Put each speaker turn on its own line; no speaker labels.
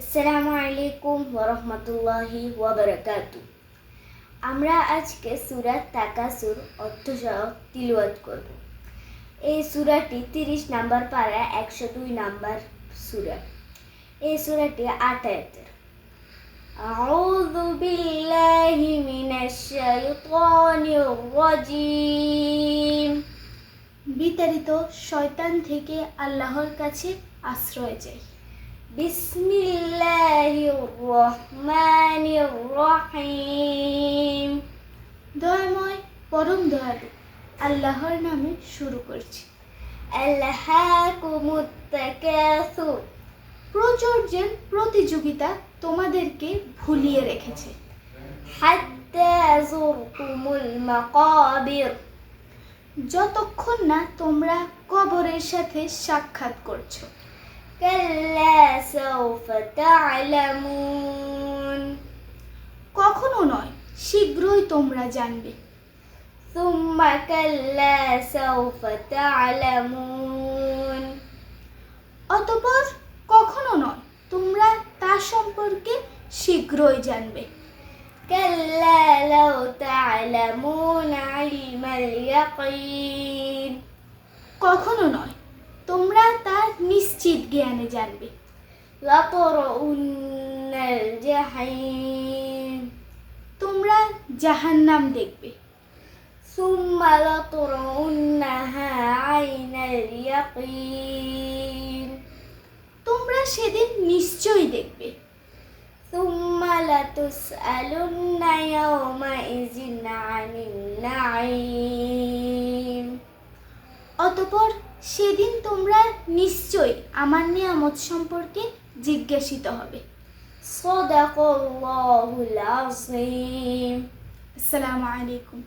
আসসালামু আলাইকুম ওরহমতুল্লাহি ওয়াবারাকাতু আমরা আজকে সুরাত তাকাসুর অর্থসহ তিলওয়াত করব এই সুরাটি তিরিশ নাম্বার পাড়া একশো দুই নাম্বার সুরা এই সুরাটি আট আয়াতের أعوذ بالله من الشيطان الرجيم
বিতাড়িত শয়তান থেকে আল্লাহর কাছে আশ্রয় চাই
بسم الله الرحمن الرحيم
দয়াময় পরম দয়ালু আল্লাহর নামে শুরু করছি
ألهاكم التكاثر
প্রচুর্যের প্রতিযোগিতা তোমাদেরকে ভুলিয়ে রেখেছে
حتى زرتم المقابر
যতক্ষণ না তোমরা কবরের সাথে সাক্ষাৎ করছো
كلا سوف تعلمون
কখনো নয় শীঘ্রই তোমরা জানবে
ثم كلا سوف تعلمون
অতপর কখনো নয় তোমরা তা সম্পর্কে শীঘ্রই জানবে
كلا لو تعلمون علم اليقين
কখনো নয় তোমরা তার নিশ্চিত জ্ঞানে জানবে তোমরা
জাহান নাম দেখবে। সুম্মা
তোমরা সেদিন নিশ্চয়ই দেখবে।
সুম্মা লাতুসআলুন্না ইয়াওমা ইযিন আনিন নাঈম।
অতঃপর সেদিন তোমরা নিশ্চয়ই আমার নিয়ামত সম্পর্কে জিজ্ঞাসিত হবে
صدق الله العظيم
আসসালামু আলাইকুম